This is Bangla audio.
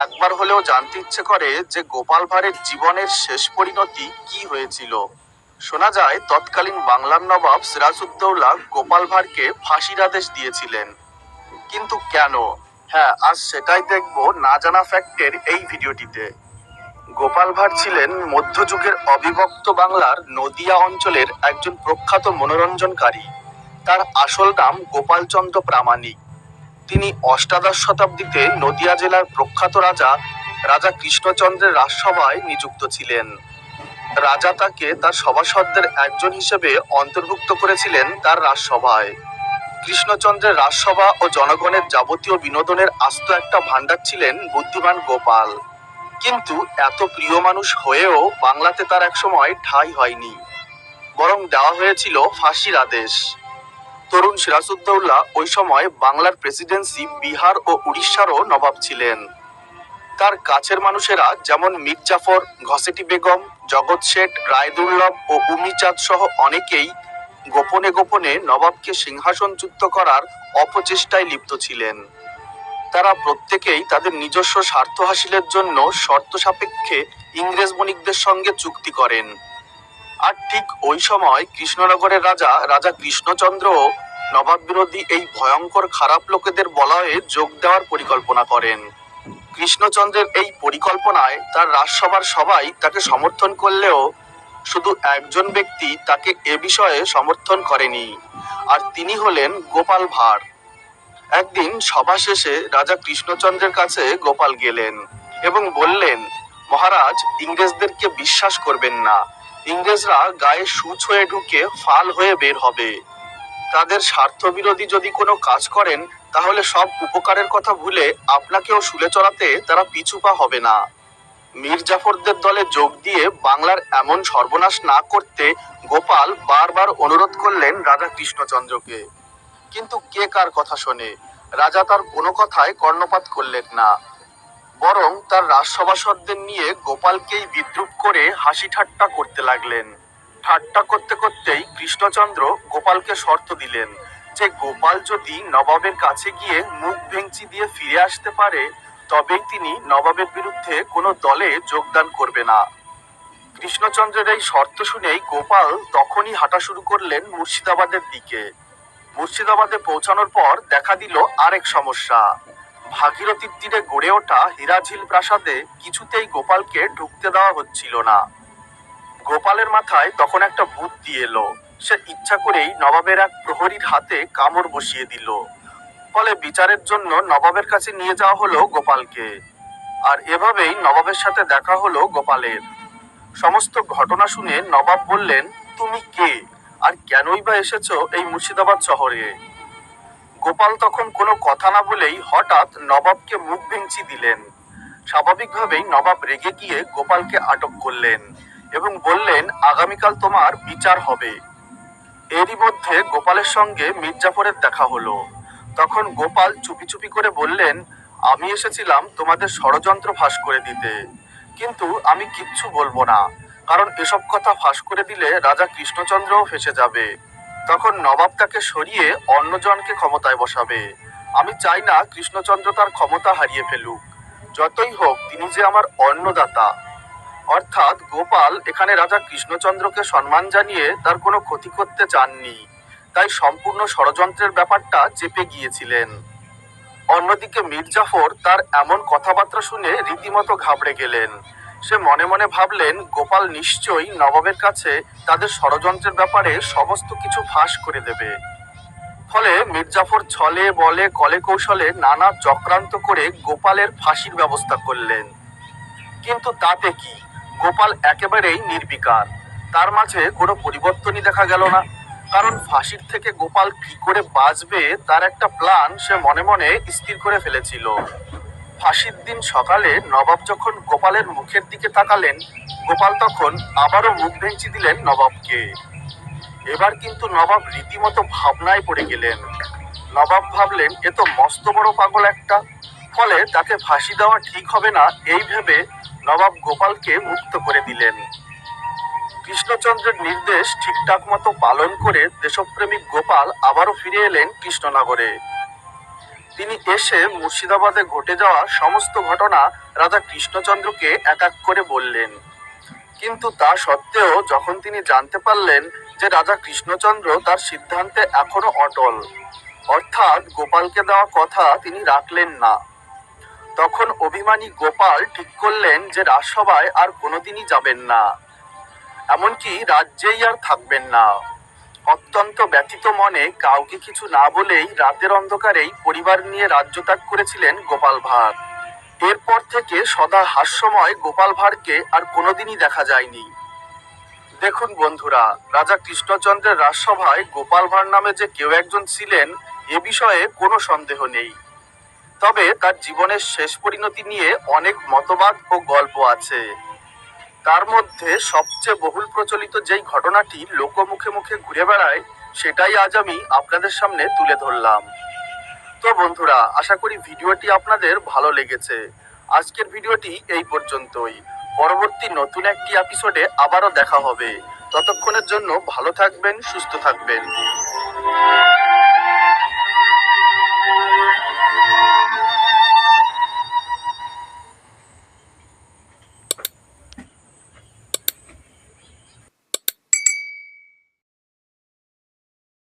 একবার হলেও জানতে ইচ্ছে করে যে গোপাল ভাঁড়ের জীবনের শেষ পরিণতি কি হয়েছিল। শোনা যায়, তৎকালীন বাংলার নবাব সিরাজউদ্দৌলা গোপাল ভাঁড়কে ফাঁসির আদেশ দিয়েছিলেন। কিন্তু কেন? হ্যাঁ আজ সেটাই দেখব না জানা ফ্যাক্টের এই ভিডিওটিতে। গোপাল ভাঁড় ছিলেন মধ্যযুগের অবিভক্ত বাংলার নদিয়া অঞ্চলের একজন প্রখ্যাত মনোরঞ্জনকারী। তার আসল নাম গোপালচন্দ্র প্রামাণিক। তিনি অষ্টাদশ শতাব্দীতে নদিয়া জেলার প্রখ্যাত রাজা রাজা কৃষ্ণচন্দ্রের রাজসভায় নিযুক্ত ছিলেন। রাজা তাকে তার সভাসদদের একজন হিসেবে অন্তর্ভুক্ত করেছিলেন তার রাজসভায়। কৃষ্ণচন্দ্রের রাজসভা ও জনগণের যাবতীয় বিনোদনের আস্ত একটা ভাণ্ডার ছিলেন বুদ্ধিমান গোপাল। কিন্তু এত প্রিয় মানুষ হয়েও বাংলাতে তার একসময় ঠাঁই হয়নি। বরং দেওয়া হয়েছিল ফাঁসির আদেশ। তরুণ সিরাজউদ্দৌলা ওই সময় বাংলার প্রেসিডেন্সি বিহার ও উড়িষ্যারও নবাব ছিলেন। তার কাছের মানুষেরা যেমন মীর জাফর, ঘসেটি বেগম, জগৎ শেঠ রায়দুর্লভ ও উমিচাঁদ সহ অনেকেই গোপনে গোপনে নবাবকে সিংহাসনচ্যুত করার অপচেষ্টায় লিপ্ত ছিলেন। তারা প্রত্যেকেই তাদের নিজস্ব স্বার্থ হাসিলের জন্য শর্ত সাপেক্ষে ইংরেজ বণিকদের সঙ্গে চুক্তি করেন। আর ঠিক ওই সময় কৃষ্ণনগরের রাজা রাজা কৃষ্ণচন্দ্র নবাব বিরোধী এই ভয়ঙ্কর খারাপ লোকেদের বলয়ে যোগ দেওয়ার পরিকল্পনা করেন। কৃষ্ণচন্দ্রের এই পরিকল্পনায় তার রাজসভার সবাই তাকে সমর্থন করলেও শুধু একজন ব্যক্তি তাকে এ বিষয়ে সমর্থন করেনি, আর তিনি হলেন গোপাল ভাঁড়। একদিন সভা শেষে রাজা কৃষ্ণচন্দ্রের কাছে গোপাল গেলেন এবং বললেন, মহারাজ, ইংরেজদেরকে বিশ্বাস করবেন না। ইংরেজরা গায়ে সুচ হয়ে ঢুকে ফাল হয়ে বের হবে। তাদের স্বার্থবিরোধী যদি কোনো কাজ করেন, তাহলে সব উপকারের কথা ভুলে আপনাকেও শুলে চড়াতে তারা পিছুপা হবে না। মীর জাফরদের দলে যোগ দিয়ে বাংলার এমন সর্বনাশ না করতে গোপাল বারবার অনুরোধ করলেন রাজা কৃষ্ণচন্দ্রকে। কিন্তু কে কার কথা শোনে? রাজা তার কোনো কথায় কর্ণপাত করলেন না। বরং তার রাজসভাসদদের নিয়ে গোপালকেই বিদ্রুপ করে হাসি ঠাট্টা করতে লাগলেন। ঠাট্টা করতে করতেই কৃষ্ণচন্দ্র গোপালকে শর্ত দিলেন যে গোপাল যদি নবাবের কাছে গিয়ে মুখ ভেঙচি দিয়ে ফিরে আসতে পারে, তবেই তিনি নবাবের বিরুদ্ধে কোনো দলে যোগদান করবে না। কৃষ্ণচন্দ্রের এই শর্ত শুনেই গোপাল তখনই হাঁটা শুরু করলেন মুর্শিদাবাদের দিকে। মুর্শিদাবাদে পৌঁছানোর পর দেখা দিল আরেক সমস্যা। ভাগীরথীর তীরে গড়ে ওঠা হীরাঝিল প্রাসাদে কিছুতেই গোপালকে ঢুকতে দেওয়া হচ্ছিল না। গোপালের মাথায় তখন একটা বুদ্ধি এলো। সে ইচ্ছা করেই নবাবের এক প্রহরীর হাতে কামড় বসিয়ে দিল। ফলে বিচারের জন্য নবাবের কাছে নিয়ে যাওয়া হলো গোপালকে। আর এভাবেই নবাবের সাথে দেখা হলো গোপালের। সমস্ত ঘটনা শুনে নবাব বললেন, তুমি কে? আর কেনই বা এসেছ এই মুর্শিদাবাদ শহরে? গোপাল তখন কোনো কথা না বলেই হঠাৎ নবাবকে মুখ ভেঙচি দিলেন। স্বাভাবিকভাবেই নবাব রেগে গিয়ে গোপালকে আটক করলেন এবং বললেন, আগামীকাল তোমার বিচার হবে। এরই মধ্যে গোপালের সঙ্গে মির্জাফরের দেখা হলো। তখন গোপাল চুপি চুপি করে বললেন, আমি এসেছিলাম তোমাদের ষড়যন্ত্র ফাঁস করে দিতে। কিন্তু আমি কিচ্ছু বলব না, কারণ এসব কথা ফাঁস করে দিলে রাজা কৃষ্ণচন্দ্রও ফেসে যাবে। তখন নবাব তাকে সরিয়ে অন্যজনকে ক্ষমতায় বসাবে। আমি চাই না কৃষ্ণচন্দ্র তার ক্ষমতা হারিয়ে ফেলুক। যতই হোক, তিনি যে আমার অন্নদাতা। অর্থাৎ গোপাল এখানে রাজা কৃষ্ণচন্দ্রকে সম্মান জানিয়ে তার কোনো ক্ষতি করতে চাননি। তাই সম্পূর্ণ ষড়যন্ত্রের ব্যাপারটা চেপে গিয়েছিলেন। অন্যদিকে মির্জাফর তার এমন কথাবার্তা শুনে রীতিমতো ঘাবড়ে গেলেন। সে মনে মনে ভাবলেন, গোপাল নিশ্চয়ই নবাবের কাছে তাদের ষড়যন্ত্রের ব্যাপারে সমস্ত কিছু ফাঁস করে দেবে। ফলে মির্জাফর ছলে বলে কলে কৌশলে নানা চক্রান্ত করে গোপালের ফাঁসির ব্যবস্থা করলেন। কিন্তু তাতে কি? গোপাল একেবারেই নির্বিকার। তার মাঝে কোনো পরিবর্তনই দেখা গেল না। কারণ ফাঁসির থেকে গোপাল কি করে বাঁচবে, তার একটা প্ল্যান সে মনে মনে স্থির করে ফেলেছিল। ফাঁসির দিন সকালে নবাব যখন গোপালের মুখের দিকে তাকালেন, গোপাল তখন আবারও মুখ ভেঙচি দিলেন নবাবকে। এবার কিন্তু নবাব রীতিমতো ভাবনায় পড়ে গেলেন। নবাব ভাবলেন, এ তো মস্ত বড় পাগল একটা। ফলে তাকে ফাঁসি দেওয়া ঠিক হবে না। এই ভেবে নবাব গোপালকে মুক্ত করে দিলেন। কৃষ্ণচন্দ্রের নির্দেশ ঠিকঠাক মতো পালন করে দেশপ্রেমিক গোপাল আবারও ফিরে এলেন কৃষ্ণনগরে। তিনি এসে মুর্শিদাবাদে ঘটে যাওয়া সমস্ত ঘটনা রাজা কৃষ্ণচন্দ্রকে এক এক করে বললেন। কিন্তু তা সত্ত্বেও যখন তিনি জানতে পারলেন যে রাজা কৃষ্ণচন্দ্র তার সিদ্ধান্তে এখনও অটল, অর্থাৎ গোপালকে দেওয়া কথা তিনি রাখলেন না, তখন অভিমানী গোপাল ঠিক করলেন যে রাজসভায় আর কোনোদিনই যাবেন না, এমনকি রাজ্যেই আর থাকবেন না। অত্যন্ত ব্যথিত মনে কাউকে কিছু না বলেই রাতের অন্ধকারেই পরিবার নিয়ে রাজ্য ত্যাগ করেছিলেন গোপাল ভাঁড়। এরপর থেকে সদা হাস্যময় গোপাল ভাঁড়কে আর কোনোদিনই দেখা যায়নি। দেখুন বন্ধুরা, রাজা কৃষ্ণচন্দ্রের রাজসভায় গোপাল ভাঁড় নামে যে কেউ একজন ছিলেন, এ বিষয়ে কোনো সন্দেহ নেই। তবে তার জীবনের শেষ পরিণতি নিয়ে অনেক মতবাদ ও গল্প আছে। তার মধ্যে সবচেয়ে বহুল প্রচলিত যেই ঘটনাটি লোকমুখে মুখে ঘুরে বেড়ায়, সেটাই আজ আমি আপনাদের সামনে তুলে ধরলাম। তো বন্ধুরা, আশা করি ভিডিওটি আপনাদের ভালো লেগেছে। আজকের ভিডিওটি এই পর্যন্তই। পরবর্তী নতুন একটি এপিসোডে আবারও দেখা হবে। ততক্ষণের জন্য ভালো থাকবেন, সুস্থ থাকবেন।